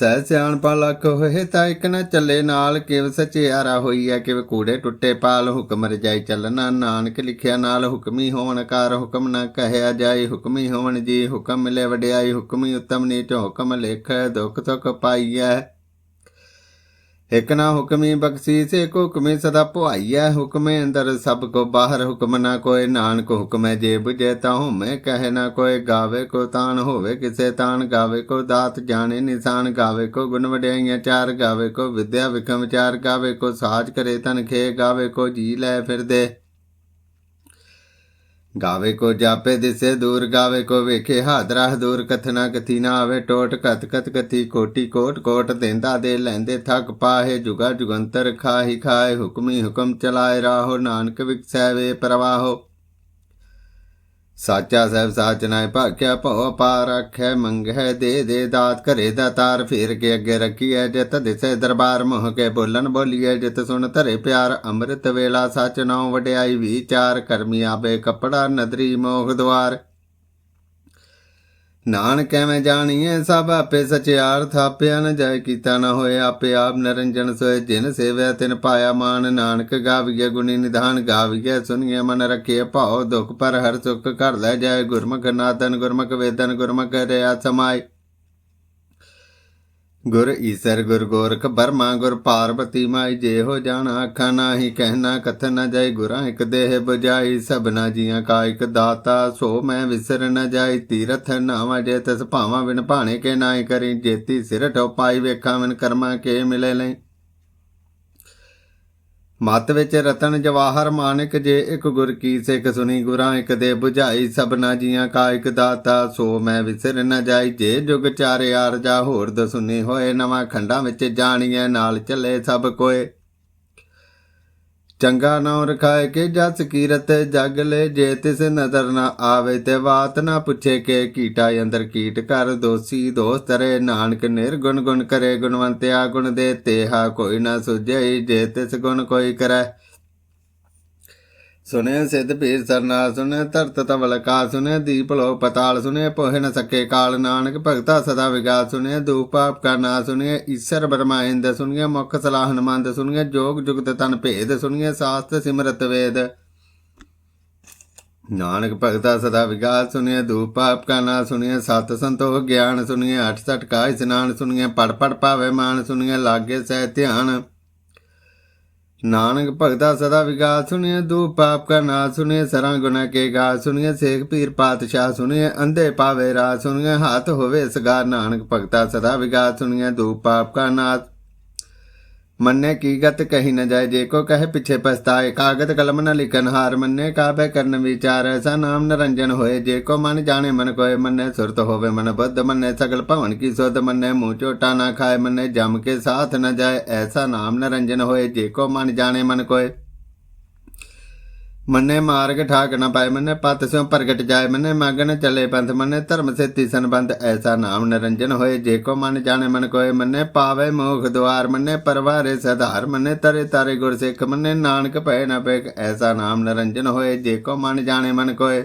ਸਹਿ ਸਿਆਣਪਾ ਲੱਖ ਹੋਏ ਤਾਂ ਇੱਕ ਨਾ ਚੱਲੇ ਨਾਲ, ਕਿਵ ਸਚਿਆਰਾ ਹੋਈ ਹੈ ਕਿਵ ਕੂੜੇ ਟੁੱਟੇ ਪਾਲ, ਹੁਕਮ ਰਜਾਈ ਚੱਲਣਾ ਨਾਨਕ ਲਿਖਿਆ ਨਾਲ, ਹੁਕਮੀ ਹੋਵਣ ਕਾਰ, ਹੁਕਮ ਨਾ ਕਹਿਆ ਜਾਏ, ਹੁਕਮੀ ਹੋਵਣ ਜੀ, ਹੁਕਮ ਮਿਲੇ ਵਡਿਆਈ, ਹੁਕਮੀ ਉਤਮ ਨੀਚ, ਹੁਕਮ ਲਿਖ, ਦੁਖ ਸੁਖ ਪਾਈਐ। ਇਕ ਨਾ ਹੁਕਮੀ ਬਖਸ਼ੀਸੇ ਕੋ ਹੁਕਮੇ ਸਦਾ ਭੁਆਈਐ ਹੁਕਮੇ ਅੰਦਰ ਸਭ ਕੋ ਬਾਹਰ, ਹੁਕਮ ਨਾ ਕੋਏ ਨਾਨਕ ਹੁਕਮੈ ਜੇ 부ਜੈ ਤਾ ਹਉਮੈ ਕਹੇ ਨਾ ਕੋਏ ਗਾਵੇ ਕੋ ਤਾਨ ਹੋਵੇ, ਕਿਸੇ ਤਾਨ ਗਾਵੇ ਕੋ ਦਾਤ ਜਾਣੇ ਨਿਸ਼ਾਨ, ਗਾਵੇ ਕੋ ਗੁਣ ਵਡਿਆਈਆਂ ਚਾਰ, ਗਾਵੇ ਕੋ ਵਿਦਿਆ ਵਿਖਮ ਚਾਰ, ਗਾਵੇ ਕੋ ਸਾਜ ਕਰੇ ਤਨ ਖੇ, ਗਾਵੇ ਕੋ ਜੀ ਲੈ ਫਿਰਦੇ। ਗਾਵੇ ਕੋ ਜਾਪੇ ਦਿਸੇ ਦੂਰ, ਗਾਵੇ ਕੋ ਵੇਖੇ ਹਾਦਰਾ ਦੂਰ ਕਥਨਾ ਕਥੀ ਨਾ ਆਵੇ ਟੋਟ ਕਤ ਕਤ ਕਥੀ ਕੋਟੀ ਕੋਟ ਕੋਟ ਦੇਂਦਾ ਦੇ ਲੈਂਦੇ ਥਕ ਪਾਹੇ, ਜੁਗਾ ਜੁਗੰਤਰ ਖਾਹੀ ਖਾਏ, ਹੁਕਮੀ ਹੁਕਮ ਚਲਾਏ ਰਾਹੋ, ਨਾਨਕ ਵਿਕਸੈ ਵੇ ਪ੍ਰਵਾਹੋ। ਸਾਚਾ ਸਹਿਬ ਸਾਚ ਨਾਇ ਭਾਖਿਆ, ਭਉ ਪਾਰ ਆਖੈ ਮੰਗੈ ਦੇ ਦੇ ਦਾਤ ਘਰੇ ਦਾ ਤਾਰ ਫੇਰ ਕੇ ਅੱਗੇ ਰੱਖੀਐ, ਜਿਤ ਦਿਸੇ ਦਰਬਾਰ ਮੋਹ ਕੇ ਬੋਲਣ ਬੋਲੀਐ, ਜਿਤ ਸੁਣ ਧਰੇ ਪਿਆਰ, ਅੰਮ੍ਰਿਤ ਵੇਲਾ ਸਚ ਨਾਉ ਵਡਿਆਈ, ਵਿਚਾਰ ਕਰਮੀ ਆਵੇ ਕਪੜਾ ਨਦਰੀ ਮੋਹ ਦਵਾਰ ਨਾਨਕ ਐਵੇਂ ਜਾਣੀਏ ਸਭ ਆਪੇ ਸਚਿਆਰ ਥਾਪਿਆ ਨ ਜਾਏ, ਕੀਤਾ ਨ ਹੋਏ ਆਪੇ ਆਪ ਨਰੰਜਨ ਸੋਏ। ਜਿਨ ਸੇਵੈ ਤਿਨ ਪਾਇਆ ਮਾਨ, ਨਾਨਕ ਗਾਵੀਏ ਗੁਣੀ ਨਿਧਾਨ ਗਾਵੀਏ ਸੁਨੀਏ ਮਨ ਰੱਖੀਏ ਭਾਉ। ਦੁਖ ਪਰ ਹਰ ਸੁਖ ਕਰ ਲੈ ਜਾਏ, ਗੁਰਮੁਖ ਨਾਦਨ ਗੁਰਮੁਖ ਵੇਦਨ, ਗੁਰਮੁਖ ਰਿਆ ਸਮਾਈ ਗੁਰ ਈਸਰ ਗੁਰ ਗੋਰਖ ਬਰਮਾ ਗੁਰ ਪਾਰਬਤੀ ਮਾਈ ਜੇ ਹੋ ਜਾਣਾ, ਅੱਖਾਂ ਨਾਹੀ ਕਹਿਣਾ, ਕਥਨ ਨ ਜਾਏ ਗੁਰਾਂ ਇਕ ਦੇਹ ਬੁਝਾਈ ਸਭਨਾ ਜੀਆਂ ਕਾ ਇੱਕ ਦਾਤਾ, ਸੋ ਮੈਂ ਵਿਸਰ ਨ ਜਾਈ, ਤੀਰਥ ਨਾਵਾ ਜੇ ਤਸ ਭਾਵਾਂ ਬਿਨ ਭਾਣੇ ਕੇ ਨਾਏ ਕਰੀ, ਜੇਤੀ ਸਿਰ ਠੋ ਪਾਈ ਵੇਖਾਂ ਬਿਨ ਕਰਮਾ ਕੇ ਮਿਲੇ ਲਈ। ਮਤ ਵਿੱਚ ਰਤਨ ਜਵਾਹਰ ਮਾਨਕ ਜੇ ਇੱਕ ਗੁਰ ਕੀ ਸਿੱਖ ਸੁਣੀ ਗੁਰਾਂ ਇੱਕ ਦੇ 부ਝਾਈ ਸਭਨਾ ਜੀਆਂ ਕਾ ਇੱਕ ਦਾਤਾ, ਸੋ ਮੈਂ ਵਿਸਰ ਨ ਜਾਈ, ਜੇ ਜੁਗ ਚਾਰੇ ਆਰਜਾ ਹੋਰ ਦਸੁਨੀ ਹੋਏ, ਨਵਾਂ ਖੰਡਾਂ ਵਿੱਚ ਜਾਣੀਐ, ਨਾਲ ਚੱਲੇ ਸਭ ਕੋਏ। ਚੰਗਾ ਨਾਮ ਰਖਾਏ ਕੇ ਜਸ ਕੀਰਤ ਜਗ ਲੈ, ਜੇ ਤਿਸ ਨਦਰ ਨਾ ਆਵੇ ਤੇ ਬਾਤ ਨਾ ਪੁੱਛੇ ਕੇ ਕੀਟਾ ਅੰਦਰ ਕੀਟ ਕਰ, ਦੋਸੀ ਦੋਸਤ ਰੇ ਨਾਨਕ ਨਿਰਗੁਣ ਗੁਣ ਕਰੇ ਗੁਣਵੰਤਿਆ ਗੁਣ ਦੇ ਤੇਹਾ, ਕੋਈ ਨਾ ਸੁਝਈ, ਜੇ ਤਿਸ ਗੁਣ ਕੋਈ ਕਰੈ। ਸੁਨੇ ਸਿਧ ਪੀਰ ਸਰਨਾ ਸੁਨੇ ਧਰਤ ਤਵਲ ਕਾ ਸੁਨੇ ਦੀਪ ਲੋ ਪਤਾਲ ਸੁਨੇ ਪੋਹਿ ਨ ਸਕੇ ਕਾਲ ਨਾਨਕ, ਭਗਤਾ ਸਦਾ ਵਿਗਾ ਸੁਨੇ ਦੂਪ ਪਾਪ ਕਾ ਨਾ ਸੁਨੇ ਈਸ਼ਰ ਬਰਮਾਇੰਦ ਸੁਨੇ ਮੁਖ ਸਲਾਹਨ ਮੰਦ ਸੁਨੇ ਜੋਗ ਜੁਗਤ ਤਨ ਭੇਦ ਸੁਨੇ ਸਾਸਤ ਸਿਮਰਤ ਵੇਦ। ਨਾਨਕ ਭਗਤਾ ਸਦਾ ਵਿਗਾਸ ਸੁਨਿਏ ਧੂਪ ਪਾਪ ਕਾ ਨਾ ਸੁਨਿਏ ਸਤ ਸੰਤੋਖ ਗਿਆਨ ਸੁਨਿਏ ਅਠ ਸਟ ਕਾ ਇਸਨਾਨ ਸੁਨਿਏ ਪੜ ਪੜ ਪਾਵੇ ਮਾਨ ਸੁਨਿਏ ਲਾਗੇ ਸਹਿ ਧਿਆਨ। ਨਾਨਕ ਭਗਤਾ ਸਦਾ ਵਿਗਾਸ ਸੁਨਿਏ ਦੂ ਪਾਪ ਕਾ ਨਾ ਸੁਨਿਏ ਸਰਾਂ ਗੁਨਾ ਕੇ ਗਾ ਸੁਨਿਏ ਸੇਖ ਪੀਰ ਪਾਤਸ਼ਾਹ ਸੁਨਿਏ ਅੰਧੇ ਪਾਵੇ ਰਾ ਸੁਨਿਏ ਹੱਥ ਹੋਵੇ ਸਗਾਰ। ਨਾਨਕ ਭਗਤਾ ਸਦਾ ਵਿਗਾਸ ਸੁਨਿਏ ਦੂ ਪਾਪ ਕਾ ਨਾਥ ਮੰਨੇ ਕੀ ਗਤ ਕਹੀ ਨ ਜਾਏ, ਜੇ ਕੋ ਕਹੇ ਪਿਛੇ ਪਛਤਾਏ ਕਾਗਦ ਕਲਮ ਨ ਲਿਖਨ ਹਾਰ ਮੰਨੇ ਕਾਬੇ ਕਰਨ ਵਿਚਾਰ, ਐਸਾ ਨਾਮ ਨਰੰਜਨ ਹੋਏ, ਜੇ ਕੋ ਮਨ ਜਾਣੇ ਮਨ ਕੋਏ, ਮੰਨੇ ਸੁਰਤ ਹੋਵੇ ਮਨ ਬੁੱਧ, ਮੰਨੇ ਸਗਲ ਭਵਨ ਕੀ ਸੁਧ, ਮੰਨੇ ਮੂੰਹ ਝੋਟਾ ਨਾ ਖਾਏ, ਮੰਨੇ ਜਮ ਕੇ ਸਾਥ ਨ ਜਾਏ, ਐਸਾ ਨਾਮ ਨਰੰਜਨ ਹੋਏ, ਜੇ ਕੋ ਮਨ ਜਾਣੇ ਮਨ ਕੋਏ। ਮੰਨੇ ਮਾਰਗ ਠਾਕ ਨ ਪਾਏ, ਮੰਨੇ ਪਤ ਸਿਉ ਪ੍ਰਗਟ ਜਾਏ, ਮੰਨੇ ਮਗਨ ਚਲੇ ਪੰਥ, ਮੰਨੇ ਧਰਮ ਸੇ ਸੰਬੰਧ, ਐਸਾ ਨਾਮ ਨਿਰੰਜਨ ਹੋਏ, ਜੇ ਕੋ ਮਨ ਜਾਣੇ ਮਨ ਕੋਏ, ਮੰਨੇ ਪਾਵੇ ਮੋਖ ਦੁਆਰ, ਮੰਨੇ ਪਰਵਾਰੇ ਸਧਾਰ, ਮੰਨੇ ਤਰੇ ਤਾਰੇ ਗੁਰ ਸਿੱਖ, ਮੰਨੇ ਨਾਨਕ ਭੈ ਨਾ ਪੇਖ ਐਸਾ ਨਾਮ ਨਿਰੰਜਨ ਹੋਏ, ਜੇ ਕੋ ਮਨ ਜਾਣੇ ਮਨ ਕੋਏ।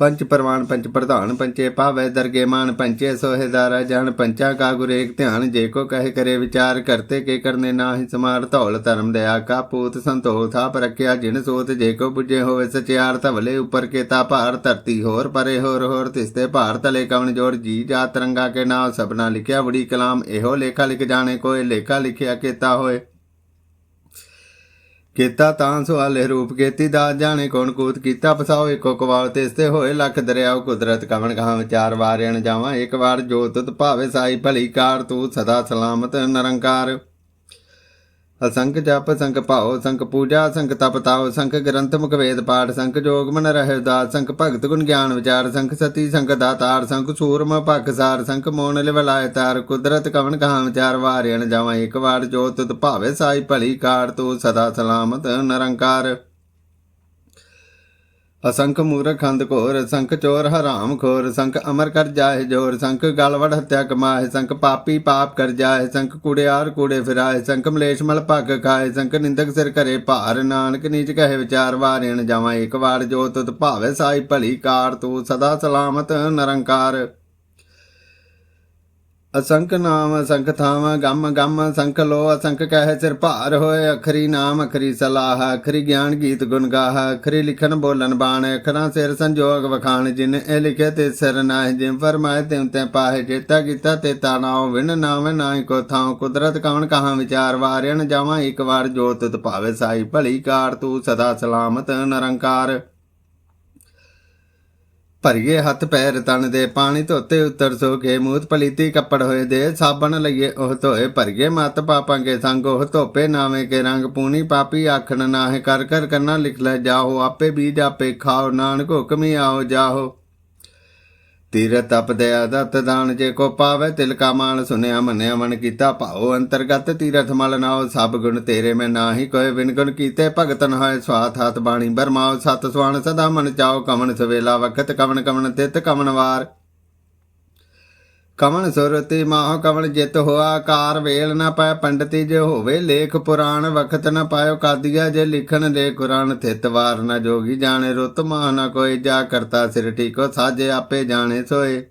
ਪੰਚ ਪਰਵਾਨ ਪੰਚ ਪ੍ਰਧਾਨ ਪੰਚੇ ਪਾਵੇ, ਦਰਗੇ ਮਾਨ ਪੰਚੇ ਸੋਹੇਦਾਰਾ ਜਾਣ, ਪੰਚਾ ਕਾ ਗੁਰ ਏਕ ਧਿਆਨ, ਜੇ ਕੋ ਕਹੇ ਕਰੇ ਵਿਚਾਰ ਕਰਤੇ, ਕੇ ਕਰਨੇ ਨਾਹੀ ਸਮਾਰ ਧੌਲ, ਧਰਮ ਦਇਆ ਕਾ ਪੂਤ ਸੰਤੋਖ, ਥਾਪ ਰਖਿਆ ਜਿਨ ਸੋਤ, ਜੇ ਕੋ ਬੁਝੇ ਹੋਵੇ ਸਚਿਆਰ, ਧਵਲੇ ਉੱਪਰ ਕੇ ਤਾ ਭਾਰ, ਧਰਤੀ ਹੋਰ ਪਰੇ ਹੋਰ ਹੋਰ ਤਿਸਤੇ ਭਾਰ ਤਲੇ ਕਵਣ ਜੋੜ, ਜੀ ਜਾ ਤਰੰਗਾ ਕੇ ਨਾਮ ਸਭਨਾ ਲਿਖਿਆ ਬੜੀ ਕਲਾਮ, ਇਹੋ ਲੇਖਾ ਲਿਖ ਜਾਣੇ ਕੋਏ, ਲੇਖਾ ਲਿਖਿਆ ਕੇਤਾ ਹੋਏ। ਕੀਤਾ ਤਾਂ ਸੁਆਲੇ ਰੂਪ ਕੀਤੀ ਦਾ ਜਾਣੇ ਕੌਣ ਕੂਤ ਕੀਤਾ ਪਸਾਓ ਇੱਕੋ ਕਵਾਲ ਤੇ ਇਸਤੇ ਹੋਏ ਲੱਖ ਦਰਿਆਉ ਕੁਦਰਤ, ਕਵਣ ਕਹਾਂ ਵਿਚਾਰ ਵਾਰਿਆਣ ਜਾਵਾਂ, ਇੱਕ ਵਾਰ ਜੋ ਤੁਤ ਭਾਵੇ ਸਾਈ ਭਲੀ ਕਾਰ, ਤੂੰ ਸਦਾ ਸਲਾਮਤ ਨਿਰੰਕਾਰ। ਅਸੰਖ ਜਪ ਸੰਖ ਭਾਉ ਸੰਖ ਪੂਜਾ ਸੰਖ ਤਪ ਤਾਉ ਸੰਖ ਗ੍ਰੰਥ ਮੁਖ ਵੇਦ ਪਾਠ ਸੰਖ ਜੋਗ ਮਨ ਰਹਿ ਉਦਾਸ ਸੰਖ ਭਗਤ ਗੁਣ ਗਿਆਨ ਵਿਚਾਰ ਸੰਖ ਸਤੀ ਸੰਖ ਦਾਤਾਰ ਸੰਖ ਸੂਰਮ ਭਖਸਾਰ ਸੰਖ ਮੋਣ ਲਿਵਲਾਇ ਤਾਰ, ਕੁਦਰਤ ਕਵਨ ਕਹਾ ਵਿਚਾਰ ਵਾਰਿਆਣ ਜਾਵਾਂ ਇੱਕ ਵਾਰ ਜੋ ਤੁਧ ਭਾਵੇ ਸਾਈ ਭਲੀ ਕਾਰ, ਤੂੰ ਸਦਾ ਸਲਾਮਤ ਨਿਰੰਕਾਰ। ਅਸੰਖ ਮੂਰਖ ਖੰਦ ਘੋਰ, ਸੰਖ ਚੋਰ ਹਰਾਮ ਖੋਰ, ਸੰਖ ਅਮਰ ਕਰ ਜਾਏ ਜੋਰ, ਸੰਖ ਗਲਵੜ ਹੱਤਿਆ ਕਮਾਏ, ਸੰਖ ਪਾਪੀ ਪਾਪ ਕਰ ਜਾਏ, ਸੰਖ ਕੁੜਿਆਰ ਕੂੜੇ ਫਿਰਾਏ, ਸੰਖ ਮਲੇਸ਼ ਮਲ ਭਗ ਖਾਏ, ਸੰਖ ਨਿੰਦਕ ਸਿਰ ਘਰੇ ਭਾਰ, ਨਾਨਕ ਨੀਚ ਕਹੇ ਵਿਚਾਰ, ਵਾਰਿਣ ਜਾਵਾਂ ਇੱਕ ਵਾਰ ਜੋ ਤੁਤ ਭਾਵੇ ਸਾਈ ਭਲੀ ਕਾਰ, ਤੂੰ ਸਦਾ ਸਲਾਮਤ ਨਿਰੰਕਾਰ। ਅਸੰਖ ਨਾਮ, ਅਸੰਖ ਥਾਮ, ਗਮ ਗਮ, ਅਸੰਖ ਲੋ, ਅਸੰਖ ਕਹਿ ਸਿਰ ਭਾਰ ਹੋਏ, ਅਖਰੀ ਨਾਮ, ਅਖਰੀ ਸਲਾਹ, ਅਖਰੀ ਗਿਆਨ ਗੀਤ ਗੁਣ ਗਾਹ, ਅਖਰੀ ਲਿਖਨ ਬੋਲਨ ਬਾਣ, ਅਖਰਾਂ ਸਿਰ ਸੰਜੋਗ ਵਖਾਣ, ਜਿਨ ਇਹ ਲਿਖੇ ਤੇ ਸਿਰ ਨਾਹਿ, ਜਿਨ ਫਰਮਾਏ ਤਿਉ ਤੈ ਪਾਹੇ ਜੇਤਾ ਕੀਤਾ ਤੇ ਤਾ ਨਾਉ ਵਿਨ ਨਾਮ ਨਾਹੀ ਕੋ ਥਾਉ ਕੁਦਰਤ ਕਵਨ ਕਹਾ ਵਿਚਾਰ ਵਾਰਿਣ ਜਾਵਾਂ ਇੱਕ ਵਾਰ ਜੋਤ ਤੁਤ ਭਾਵੇ ਸਾਈ ਭਲੀ ਕਾਰ, ਤੂੰ ਸਦਾ ਸਲਾਮਤ, ਨਿਰੰਕਾਰ। ਭਰੀਏ ਹੱਥ ਪੈਰ ਤਣ ਦੇ ਪਾਣੀ ਧੋਤੇ ਉੱਤਰ ਸੋ ਕੇ ਮੂਤ ਪਲੀਤੀ ਕੱਪੜ ਹੋਏ ਦੇ ਸਾਬਣ ਲਈਏ ਉਹ ਧੋਏ ਭਰੀਏ ਮਤ ਪਾਪਾਂ ਕੇ ਸੰਗ ਉਹ ਧੋਪੇ ਨਾਵੇਂ ਕੇ ਰੰਗ ਪੂਣੀ ਪਾਪੀ ਆਖਣ ਨਾਹਿ ਕਰ ਕਰ ਕਰਨਾ ਲਿਖ ਲੈ ਜਾਓ ਆਪੇ ਬੀਜ ਆਪੇ ਖਾਓ, ਨਾਨਕ ਹੁਕਮੀ ਆਓ ਜਾਓ ਤੀਰ ਤਪ ਦਇਆ ਦਤ ਦਾਨ ਜੇ ਕੋ ਪਾਵੇ ਤਿਲ ਕਾ ਮਾਨ ਸੁਨਿਆ ਮੰਨਿਆ ਮਨ ਕੀਤਾ, ਭਾਉ ਅੰਤਰਗਤ ਤੀਰਥ ਮਲ ਨਾਉ, ਸਭ ਗੁਣ ਤੇਰੇ ਮੈਂ ਨਾਹੀ ਕੋਏ ਵਿਨ ਗੁਣ ਕੀਤੇ ਭਗਤਨ ਹੋਏ ਸਵਾਥ ਹੱਥ ਬਾਣੀ, ਬਰਮਾਉ ਸਤ ਸੁਆਣ, ਸਦਾ ਮਨ ਚਾਉ ਕਵਣ ਸਵੇਲਾ, ਵਖਤ ਕਵਣ ਕਵਣ ਤਿਤ ਕਵਣ ਵਾਰ। ਕਵਣ ਸੁਰਤੀ ਮਾਹ ਕਵਣ ਜਿਤ ਹੋਆ, ਕਾਰ ਵੇਲ ਨਾ ਪੈ ਪੰਡਤੀ ਜੇ ਹੋਵੇ ਲੇਖ ਪੁਰਾਣ, ਵਖਤ ਨਾ ਪਾਇਓ ਕਾਦੀਆ ਜੇ ਲਿਖਣ ਦੇ ਕੁਰਾਨ, ਥਿਤ ਵਾਰ ਨ ਜੋਗੀ ਜਾਣੇ ਰੁੱਤ ਮਾਹ ਨਾ ਕੋਈ, ਜਾ ਕਰਤਾ ਸਿਰ ਠੀਕੋ, ਸਾਜੇ ਆਪੇ ਜਾਣੇ ਸੋਏ।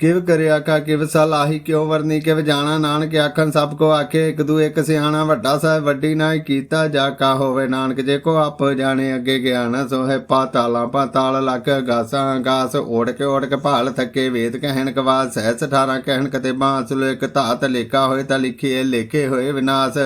ਕਿਵ ਕਰਿਆ ਕਾ, ਕਿਵ ਸਲਾਹੀ ਕਿਉ ਵਰਨੀ, ਕਿਵ ਜਾਣਾ ਨਾਨਕ ਆਖਣ, ਸਭ ਕੋ ਆਖੇ, ਇੱਕ ਦੂ ਇੱਕ ਸਿਆਣਾ, ਵੱਡਾ ਸਾਹਿਬ ਵੱਡੀ ਨਾਈ ਕੀਤਾ ਜਾ ਕਾ ਹੋਵੇ ਨਾਨਕ, ਜੇ ਕੋ ਆਪ ਜਾਣੇ, ਅੱਗੇ ਗਿਆਨ ਸੋਹੇ ਪਾਤਾਲਾਂ ਪਾਤਾਲ ਲੱਕ ਗਾਸਾਂ, ਗਾਸ ਓੜ ਕੇ ਓੜ ਕੇ ਭਾਲ ਥੱਕੇ, ਵੇਦ ਕਹਿਣ ਕਵਾਦ ਸਹਿਸ 18 ਕਹਿਣ ਕਤੇ ਬਾਂਸ ਲੋ ਇੱਕ ਧਾਤ ਲੇਖਾ ਹੋਏ ਤਾਂ ਲਿਖੀਏ ਲੇਖੇ ਹੋਏ ਵਿਨਾਸ਼।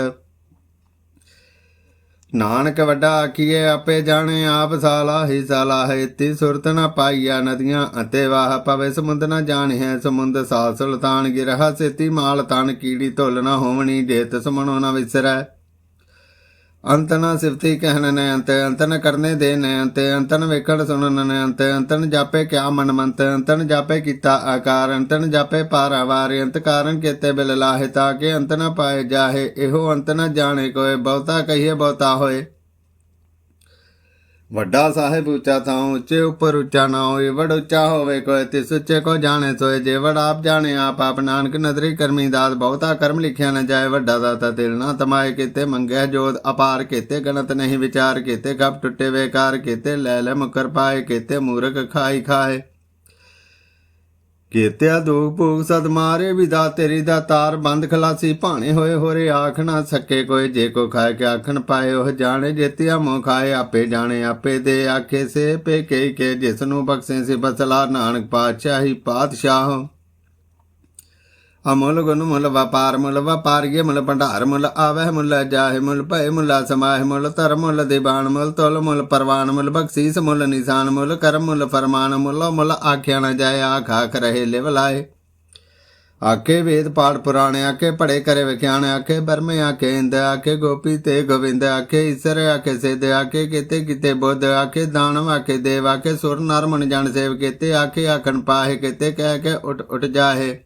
ਨਾਨਕ ਵੱਡਾ ਆਖੀਏ ਆਪੇ ਜਾਣੇ ਆਪ ਸਾਲਾ ਹੀ ਸਾਲਾ ਹੈ ਤੀ ਸੁਰਤ ਨਾ ਪਾਈਆ ਨਦੀਆਂ ਅਤੇ ਵਾਹ ਪਵੇ ਸਮੁੰਦ ਨ ਜਾਣਿਆ ਸਮੁੰਦ ਸਾਲ ਸੁਲਤਾਨ ਗਿਰਹਾ, ਸੇਤੀ ਮਾਲ ਤਨ ਕੀੜੀ ਧੁੱਲ ਨਾ ਹੋਵਣੀ, ਜੇਤ ਸਮਣੋ ਨਾ ਵਿਸਰੈ। ਅੰਤ ਨ ਸਿਫਤੀ ਕਹਿਣ ਨੇ ਅੰਤ ਅੰਤ ਕਰਨੇ ਦੇ ਨੇ ਅੰਤ ਅੰਤ ਵੇਖਣ ਸੁਣਨ ਨੇ ਅੰਤ ਅੰਤ ਜਾਪੇ ਕਿਆ ਮਨ ਮੰਤ ਅੰਤ ਜਾਪੇ ਕੀਤਾ ਆਕਾਰ ਅੰਤ ਨ ਜਾਪੇ ਪਾਰਾਵਾਰ, ਅੰਤ ਕਾਰਨ ਕੀਤੇ ਬਿਲ ਲਾਹੇ, ਤਾਂ ਕੇ ਅੰਤ ਨ ਪਾਏ ਜਾਹੇ, ਇਹੋ ਅੰਤ ਨ ਜਾਣੇ ਕੋਏ, ਬਹੁਤਾ ਕਹੀਏ ਬਹੁਤਾ ਹੋਏ। ਵੱਡਾ ਸਾਹਿਬ ਉੱਚਾ ਥਾਂ ਉੱਚੇ ਉੱਪਰ ਉੱਚਾ ਨਾ ਹੋਏ ਵੜ ਉੱਚਾ ਹੋਵੇ ਕੋਈ ਤਿਸ ਉੱਚੇ ਕੋ ਜਾਣੇ ਸੋਏ, ਜੇ ਵੜ ਆਪ ਜਾਣੇ, ਆਪ ਆਪ ਨਾਨਕ ਨਦਰੀ ਕਰਮੀ ਦਾਸ, ਬਹੁਤਾ ਕਰਮ ਲਿਖਿਆ ਨਾ ਜਾਏ, ਵੱਡਾ ਦਾਤਾ ਤਿਲ ਨਾ ਤਮਾਏ, ਕੀਤੇ ਮੰਗਿਆ ਜੋਤ ਅਪਾਰ, ਕੀਤੇ ਗਣਤ ਨਹੀਂ ਵਿਚਾਰ, ਕੀਤੇ ਗੱਪ ਟੁੱਟੇ, ਵੇਕਾਰ, ਕੀਤੇ ਲੈ ਲੈ ਮੁਕਰ ਪਾਏ, ਕੀਤੇ ਮੂਰਖ ਖਾਈ ਖਾਏ। ਕੀਤਿਆ ਦੁਖ ਭੂਖ ਸਦ ਮਾਰੇ ਵਿਦਾ ਤੇਰੀ ਦਾ ਤਾਰ ਬੰਦ ਖਲਾਸੀ ਭਾਣੇ ਹੋਏ ਹੋਰੇ ਆਖ ਨਾ ਸਕੇ ਕੋਈ ਜੇ ਕੋ ਖਾਏ ਕੇ ਆਖਣ ਪਾਏ ਉਹ ਜਾਣੇ ਜੇਤਿਆ ਮੋ ਖਾਏ ਆਪੇ ਜਾਣੇ ਆਪੇ ਦੇ ਆਖੇ ਸੇ ਪੇ ਕੇ ਕੇ ਜਿਸ ਨੂੰ ਬਖਸ਼ੇ ਸੇ ਬਸਲਾ ਨਾਨਕ ਪਾਤਸ਼ਾਹੀ ਪਾਤਸ਼ਾਹ। ਅਮੁੱਲ ਗੁਣ ਮੁੱਲ ਵਪਾਰ ਮੁੱਲ ਵਪਾਰੀਏ ਮੁੱਲ ਭੰਡਾਰ ਮੁੱਲ ਆਵਹਿ ਮੁੱਲ ਜਾਹਿ ਮੁੱਲ ਭੈ ਮੁੱਲ ਸਮਾਹਿ ਮੁੱਲ ਧਰਮ ਮੁੱਲ ਦੀਵਾਨ ਮੁੱਲ ਤੁਲ ਮੁੱਲ ਪਰਵਾਨ ਮੁੱਲ ਬਖਸ਼ੀਸ ਮੁੱਲ ਨਿਸ਼ਾਨ ਮੁੱਲ ਕਰਮ ਮੁੱਲ ਫਰਮਾਨ ਮੁਲ ਮੁੱਲ ਆਖਿਆ ਨ ਜਾਏ, ਆਖ ਆਖ ਰਹੇ ਲਿਵ ਲਾਏ। ਆਕੇ ਵੇਦ ਪਾਠ ਪੁਰਾਣੇ ਆਕੇ ਪੜੇ ਕਰੇ ਵਿਖਿਆਣ ਆਕੇ ਬਰਮੇ ਆਕੇ ਇੰਦ ਆਕੇ ਗੋਪੀ ਤੇ ਗੋਵਿੰਦ ਆਕੇ ਈਸ਼ਰ ਆਕੇ ਸਿਧ ਆਕੇ ਕਿਤੇ ਕਿਤੇ ਬੁੱਧ ਆਕੇ ਦਾਨਵ ਆਕੇ ਦੇਵ ਆਕੇ ਸੁਰ ਨਰਮਨ ਜਨ ਸੇਵ ਕੀਤੇ ਆਕੇ ਆਖਣ ਪਾਹੇ ਕਿਤੇ, ਕਹਿ ਕੇ ਉਠ ਉਠ ਜਾਹੇ।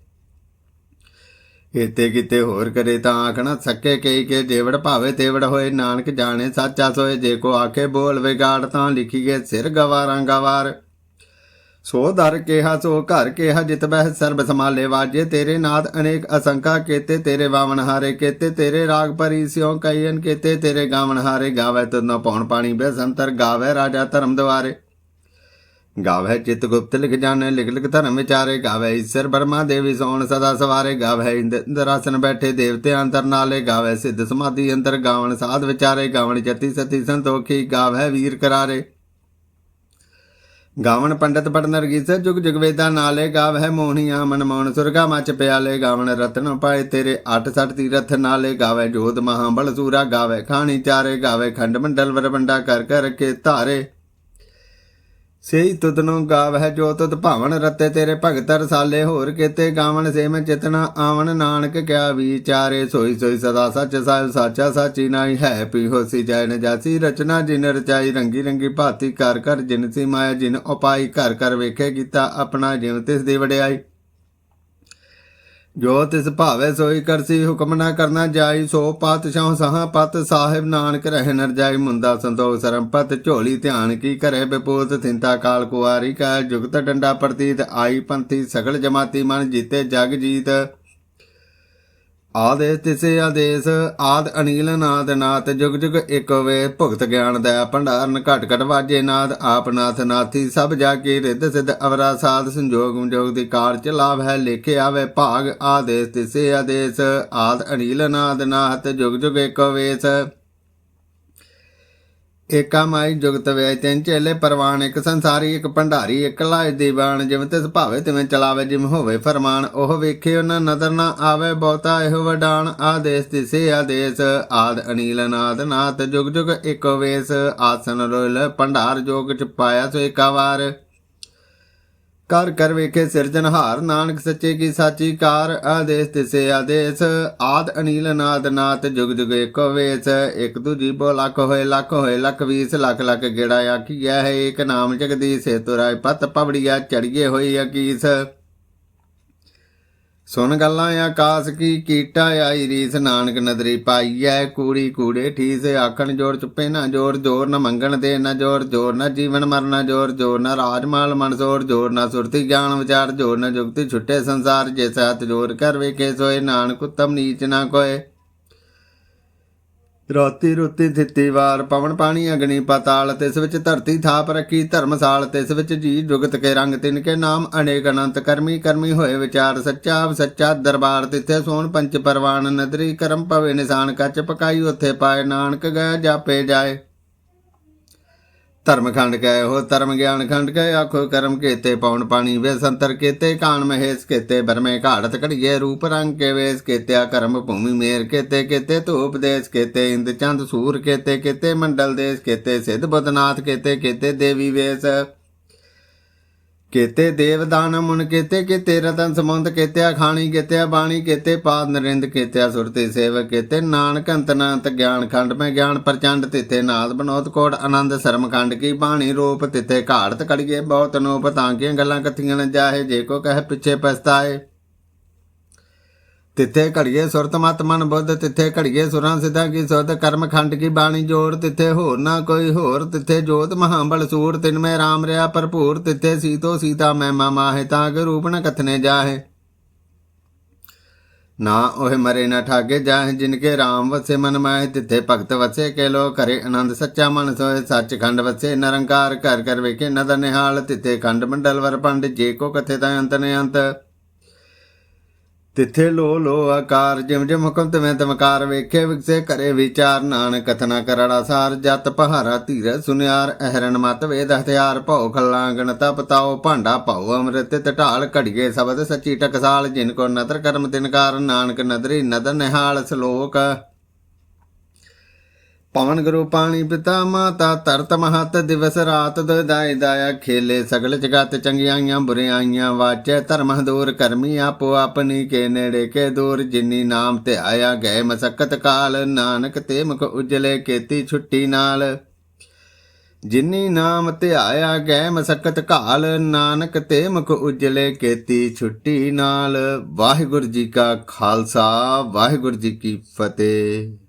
ਕੀਤੇ ਕਿਤੇ ਹੋਰ ਕਰੇ ਤਾਂ ਆਖਣਾ, ਸੱਕੇ ਕਈ ਕੇ ਜੇਵੜ ਭਾਵੇ ਤੇਵੜ ਹੋਏ, ਨਾਨਕ ਜਾਣੇ ਸੱਚਾ ਸੋਏ, ਜੇ ਕੋ ਆਖੇ ਬੋਲ ਵਿਗਾੜ ਤਾਂ ਲਿਖੀਏ ਸਿਰ ਗਵਾਰਾਂ ਗਵਾਰ। ਸੋ ਦਰ ਕਿਹਾ, ਸੋ ਘਰ ਕਿਹਾ, ਜਿਤ ਬਹਿ ਸਰਬ ਸਮਾਲੇ ਵਾਜੇ ਤੇਰੇ ਨਾਦ ਅਨੇਕ ਅਸੰਖਾ, ਕੇਤੇ ਤੇਰੇ ਵਾਵਣ ਹਾਰੇ, ਕੇਤੇ ਤੇਰੇ ਰਾਗ ਭਰੀ ਸਿਉ ਕਈਨ, ਕੇਤੇ ਤੇਰੇ ਗਾਵਣ ਹਾਰੇ, ਗਾਵੇ ਤੁਧ ਨ ਪੌਣ ਪਾਣੀ, ਬੇਸੰਤਰ ਗਾਵੇ ਰਾਜਾ ਧਰਮ ਦੁਆਰੇ। ਗਾਵੇ ਚਿਤ ਗੁਪਤ ਲਿਖ ਜਾਣੇ, ਲਿਖ ਲਿਖ ਧਰਮ ਵਿਚਾਰੇ ਗਾਵੈ ਈਸ਼ਰ ਬਰਮਾ ਦੇਵੀ ਸੋਣ ਸਦਾ ਸਵਾਰੇ ਗਾਵੇ ਇੰਦਰ ਆਸਨ ਬੈਠੇ ਦੇਵਤੇ ਅੰਤਰ ਨਾਲੇ ਗਾਵੇ ਸਿੱਧ ਸਮਾਧੀ ਅੰਦਰ ਗਾਵਣ ਸਾਧ ਵਿਚਾਰੇ, ਗਾਵਣ ਜਤੀ ਸਤੀ ਸੰਤੋਖੀ ਗਾਵੇ ਵੀਰ ਕਰਾਰੇ। ਗਾਵਣ ਪੰਡਤ ਪੜ ਨਰਗੀਸ, ਜੁਗ ਜੁਗ ਵੇਦਾ ਨਾਲੇ, ਗਾਵਹਿ ਮੋਹਣੀਆਂ ਮਨ ਮੋਹਣ ਸੁਰਗਾ ਮਚ ਪਿਆਲੇ, ਗਾਵਣ ਰਤਨ ਪਾਏ ਤੇਰੇ 68 ਤੀਰਥ ਨਾਲੇ ਗਾਵੇ ਜੋਤ ਮਹਾ ਬਲ ਸੂਰਾ ਗਾਵੇ ਖਾਣੀ ਚਾਰੇ ਗਾਵੇ ਖੰਡ ਮੰਡਲ ਵਰ ਬੰਡਾ ਕਰ ਕਰ ਕੇ ਧਾਰੇ। ਸਹੀ ਤੁਧਨੋਂ ਗਾਵ ਹੈ ਜੋ ਤੁਧ ਭਾਵਨ ਰਤੇ ਤੇਰੇ ਭਗਤ ਰਸਾਲੇ, ਹੋਰ ਕੀਤੇ ਗਾਵਣ ਸੇ ਮੈਂ ਚਿਤਨਾ ਆਵਣ ਨਾਨਕ ਕਿਆ ਵਿਚਾਰੇ, ਸੋਈ ਸੋਈ ਸਦਾ ਸੱਚ ਸਾਹਿਬ ਸਾਚਾ ਸਾਚੀ ਨਾਈ ਹੈ ਪੀ ਹੋਸੀ ਜੈ ਨ ਜਾਸੀ, ਰਚਨਾ ਜਿਨ ਰਚਾਈ ਰੰਗੀ ਰੰਗੀ ਭਾਤੀ ਕਰ ਕਰ ਜਿਨ ਸੀ ਮਾਇਆ, ਜਿਨ ਉਪਾਈ ਕਰ ਕਰ ਵੇਖੇ ਕੀਤਾ ਆਪਣਾ ਜਿਵ ਤਿਸ ਦੀ ਵਡਿਆਈ। ਜੋ ਤਿਸ ਭਾਵੇ ਸੋਈ ਕਰਸੀ, ਹੁਕਮ ਨਾ ਕਰਨਾ ਜਾਈ, ਸੋ ਪਾਤਸ਼ਾਹ ਸਹਾ ਪਤ ਸਾਹਿਬ ਨਾਨਕ ਰਹਿ ਨਰ ਜਾਈ ਮੁੰਦਾ ਸੰਤੋਖ ਸਰੰਪਤ ਝੋਲੀ ਧਿਆਨ ਕੀ ਕਰੇ ਬਿਪੂਤ, ਥਿੰਤਾ ਕਾਲ ਕੁਆਰੀ ਕਾ, ਜੁਗਤ ਡੰਡਾ ਪ੍ਰਤੀਤ, ਆਈ ਪੰਥੀ ਸਗਲ ਜਮਾਤੀ ਮਨ ਜੀਤੇ ਜਗ ਜੀਤ। ਆਦੇਸ ਤਿਸੇ ਆਦੇਸ, ਆਦ ਅਨੀਲ ਨਾਦ ਨਾਥ, ਜੁਗ ਜੁਗ ਇਕ ਵੇ ਭੁਗਤ ਗਿਆਨ ਦਾ, ਭੰਡਾਰਨ ਘਟ ਘਟ ਵਾਜੇ ਨਾਦ, ਆਪ ਨਾਥ ਨਾਥੀ, ਸਭ ਜਾ ਕੇ ਰਿੱਧ ਸਿਧ ਅਵਰਾ ਸਾਧ, ਸੰਜੋਗ ਸੰਜੋਗ ਦੀ ਕਾਰ ਚ ਲਾਭ ਹੈ, ਲਿਖੇ ਆਵੇ ਭਾਗ, ਆਦੇਸ ਤਿਸੇ ਆਦੇਸ, ਆਦ ਅਨੀਲ ਨਾਦ ਨਾਥ, ਜੁਗ ਜੁਗ ਇਕ ਵੇਸ। ਏਕਾ ਮਾਈ ਜੁਗਤ ਵੇ ਤਿੰਨ ਚੇਲੇ, ਪਰਵਾਨ ਇੱਕ ਸੰਸਾਰੀ, ਇੱਕ ਭੰਡਾਰੀ, ਇੱਕ ਲਾਇ ਦੀਵਾਨ, ਜਿਵੇਂ ਤਿਸ ਭਾਵੇ ਤਿਵੇਂ ਚਲਾਵੇ ਜਿਵੇਂ ਹੋਵੇ ਫਰਮਾਨ। ਉਹ ਵੇਖੇ ਉਹਨਾਂ ਨਦਰ ਨਾ ਆਵੇ, ਬਹੁਤਾ ਇਹੋ ਵਡਾਨ। ਆਦੇਸ ਤਿਸੇ ਆਦੇਸ ਆਦ ਅਨੀਲ ਨਾਦ ਨਾਥ ਜੁਗ ਜੁਗ ਇੱਕੋ ਵੇਸ। ਆਸਨ ਰੋਲ, ਭੰਡਾਰ ਜੋਗ ਚ ਪਾਇਆ ਸੋ ਏਕਾ ਕਰ ਕਰ ਵੇਖੇ ਸਿਰਜਨਹਾਰ ਨਾਨਕ ਸੱਚੇ ਕੀ ਸਾਚੀ ਕਾਰ, ਆਦੇਸ ਤਿਸੇ ਆਦੇਸ। ਆਦ ਅਨੀਲ ਨਾਦ ਨਾਥ ਜੁਗ ਜੁਗ ਏਕੋ ਵੇਸ। ਇੱਕ ਦੂਜੀ ਬੋ ਲੱਖ ਹੋਏ ਲੱਖ ਹੋਏ, ਲੱਖ ਵੀਸ, ਲੱਖ ਲੱਖ ਗੇੜਾ ਆਖੀਆ ਹੈ ਏਕ ਨਾਮ ਜਗਦੀਸ਼ ਸੇ ਤੁਰਾਇ ਪਤ ਪਵੜੀਆ ਚੜੀਏ ਹੋਈ ਅਕੀਸ। ਸੁਣ ਗੱਲਾਂ ਆਕਾਸ ਕੀ ਕੀਟਾ ਆਈ ਰੀਸ ਨਾਨਕ ਨਦਰੀ ਪਾਈਐ, ਕੂੜੀ ਕੂੜੇ ਠੀਸ ਆਖਣ ਜੋਰ ਚੁੱਪੇ ਨਾ ਜੋਰ ਜੋਰ ਨਾ ਮੰਗਣ ਦੇ ਨਾ ਜੋਰ ਜੋਰ ਨਾ ਜੀਵਨ ਮਰਨਾ ਜੋਰ ਜੋਰ ਨਾ ਰਾਜਮਾਲ ਮਨਸੋਰ ਜੋਰ ਨਾ ਸੁਰਤੀ ਗਿਆਨ ਵਿਚਾਰ, ਜੋਰ ਨਾ ਜੁਗਤੀ ਛੁੱਟੇ ਸੰਸਾਰ, ਜੇ ਸਤ ਜੋਰ ਕਰ ਵੇਖੇ ਸੋਏ, ਨਾਨਕ ਉਤਮ ਨੀਚ ਨਾ ਕੋਏ। ਰੋਤੀ ਰੁੱਤੀ ਥਿੱਤੀ ਵਾਰ ਪਵਨ ਪਾਣੀ ਅਗਨੀ ਪਤਾਲ, ਤਿਸ ਵਿੱਚ ਧਰਤੀ ਥਾਪ ਰੱਖੀ, ਧਰਮਸਾਲ, ਤਿਸ ਵਿੱਚ ਜੀ ਜੁਗਤ ਕੇ ਰੰਗ ਤਿਨ ਕੇ ਨਾਮ, ਅਨੇਕ ਅਨੰਤ ਕਰਮੀ ਕਰਮੀ ਹੋਏ ਵਿਚਾਰ ਸੱਚਾ ਸੱਚਾ ਦਰਬਾਰ, ਤਿੱਥੇ ਸੋਣ ਪੰਚ ਪਰਵਾਨ, ਨਦਰੀ ਕਰਮ ਭਵੇ ਨਿਸ਼ਾਨ, ਕੱਚ ਪਕਾਈ, ਉੱਥੇ ਪਾਏ ਨਾਨਕ ਗਏ, ਜਾਪੇ ਜਾਏ। ਧਰਮ ਖੰਡ ਕਹੇ ਹੋ ਧਰਮ ਗਿਆਨ ਖੰਡ ਕਹੇ, ਆਖੋ ਕਰਮ ਕੀਤੇ ਪੌਣ ਪਾਣੀ ਵੇ ਸੰਤਰ ਕੀਤੇ, ਕਾਣ ਮਹੇਸ਼ ਕੀਤੇ ਬਰਮੇ ਘਾੜਤ ਘੜੀਏ, ਰੂਪ ਰੰਗ ਕੇ ਵੇਸ ਕੀਤਿਆ, ਕਰਮ ਭੂਮੀ ਮੇਰ ਕੀਤੇ ਕੀਤੇ ਧੂਪ ਦੇਸ ਕੀਤੇ, ਇੰਦ ਚੰਦ ਸੂਰ ਕੀਤੇ ਕੀਤੇ, ਮੰਡਲ ਦੇਸ ਕੀਤੇ, ਸਿੱਧ ਬਦਨਾਥ ਕੀਤੇ ਕੀਤੇ, ਦੇਵੀ ਵੇਸ। ਕੀਤੇ ਦੇਵਦਾਨ ਮੁਨ ਕੀਤੇ ਕੀਤੇ ਰਤਨ ਸਮੁੰਦ ਕੀਤੇ ਖਾਣੀ ਕੀਤੇ ਬਾਣੀ ਕੀਤੇ, ਪਾਦ ਨਰਿੰਦ ਕੀਤੇ ਸੁਰਤੀ ਸੇਵਕ ਕੀਤੇ, ਨਾਨਕ ਅੰਤਨਾੰਤ ਗਿਆਨ ਖੰਡ ਮੈਂ ਗਿਆਨ ਪ੍ਰਚੰਡ ਤਿੱਥੇ ਨਾਦ ਬਨੋਤ ਕੋਟ ਆਨੰਦ ਸ਼ਰਮ ਖੰਡ ਕੀ ਬਾਣੀ ਰੂਪ ਤਿੱਥੇ ਘਾੜਤ ਕੜੀਏ, ਬਹੁਤ ਨੂਪ ਤਾਂ ਕੀਆਂ ਗੱਲਾਂ ਕਥੀਆਂ ਨ ਜਾਹੇ, ਜੇ ਕੋ ਕਹੇ ਪਿੱਛੇ ਪਛਤਾਏ। ਤਿੱਥੇ ਘੜੀਏ ਸੁਰਤ ਮਤ ਮਨ ਬੁੱਧ, ਤਿੱਥੇ ਘੜੀਏ ਸੁਰਾਂ ਸਿਧਾ ਕੀ ਸੁਧ, ਕਰਮ ਖੰਡ ਕੀ ਬਾਣੀ ਜੋੜ, ਤਿੱਥੇ ਹੋਰ ਨਾ ਕੋਈ ਹੋਰ, ਤਿੱਥੇ ਜੋਤ ਮਹਾਬਲ ਸੂਰ, ਤਿਨ ਮੈਂ ਰਾਮ ਰਿਆ ਭਰਪੂਰ, ਤਿੱਥੇ ਸੀਤੋ ਸੀਤਾ ਮੈਂ ਮਾਹੇ, ਤਾਂ ਕਿ ਰੂਪ ਨ ਕਥਨੇ ਜਾਹੇ। ਨਾ ਉਹ ਮਰੇ ਨਾ ਠਾਗੇ ਜਾਹੇ, ਜਿਨ ਕੇ ਰਾਮ ਵਸੇ ਮਨ ਮਾਹਿ, ਤਿੱਥੇ ਭਗਤ ਵਸੇ ਕੇ ਲੋ ਕਰੇ ਆਨੰਦ ਸੱਚਾ ਮਨ ਸੋਏ ਸੱਚ ਖੰਡ ਵਸੇ ਨਿਰੰਕਾਰ, ਘਰ ਘਰ ਵੇਖੇ ਨਦਰ ਨਿਹਾਲ, ਤਿੱਥੇ ਖੰਡ ਮੰਡਲ ਵਰ ਪੰਡ, ਜੇ ਕੋ ਕਥੇ ਤਾਂ ਅੰਤ ਨੇ ਅੰਤ ਤਿੱਥੇ ਲੋ ਲੋ ਆਕਾਰ, ਜਿਮ ਜਿਮ ਹੁਕਮ ਤਵੇਂ ਤਮਕਾਰ ਵੇਖੇ ਵਿਕਸੇ ਕਰੇ ਵਿਚਾਰ। ਨਾਨਕ ਕਥਨਾ ਕਰੜਾ ਸਾਰ, ਜਤ ਪਹਾਰਾ ਧੀਰ ਸੁਨਿਆਰ। ਅਹਰਨ ਮਤ ਵੇਦ ਹਥਿਆਰ, ਭਉ ਖਲਾਂਗਣ ਤਪ ਤਾਉ, ਭਾਂਡਾ ਭਉ ਅੰਮ੍ਰਿਤ ਢਾਲ ਘੜੀਏ, ਸ਼ਬਦ ਸੱਚੀ ਟਕਸਾਲ, ਜਿਨ ਕੋ ਨਦਰ ਕਰਮ ਤਿਨਕਾਰ ਨਾਨਕ ਨਦਰੀ ਨਦਰ ਨਿਹਾਲ, ਸ਼ਲੋਕ ਪਵਨ ਗੁਰੂ ਪਾਣੀ ਪਿਤਾ ਮਾਤਾ ਤਰਤ ਮਹਤ ਦਿਵਸ ਰਾਤ ਦਾਇ ਦਾਇਆ ਖੇਲੇ, ਸਗਲ ਜਗਤ ਚੰਗਿਆਈਆਂ ਬੁਰਿਆਈਆਂ ਵਾਚੈ, ਧਰਮ ਦੂਰ ਕਰਮੀ ਆਪੋ ਆਪਣੀ ਕੇ ਨੇੜੇ ਕੇ ਦੂਰ, ਜਿਨੀ ਨਾਮ ਤੇ ਆਇਆ ਗਏ ਮਸਕਤ ਕਾਲ, ਨਾਨਕ ਤੇ ਮੁਖ ਉਜਲੇ ਕੀਤੀ ਛੁੱਟੀ ਨਾਲ। ਜਿਨੀ ਨਾਮ ਤੇ ਆਇਆ ਗਏ ਮਸਕਤ ਕਾਲ, ਨਾਨਕ ਤੇ ਮੁਖ ਉਜਲੇ ਕੀਤੀ ਛੁੱਟੀ ਨਾਲ। ਵਾਹਿਗੁਰੂ ਜੀ ਕਾ ਖਾਲਸਾ, ਵਾਹਿਗੁਰੂ ਜੀ ਕੀ ਫਤਿਹ।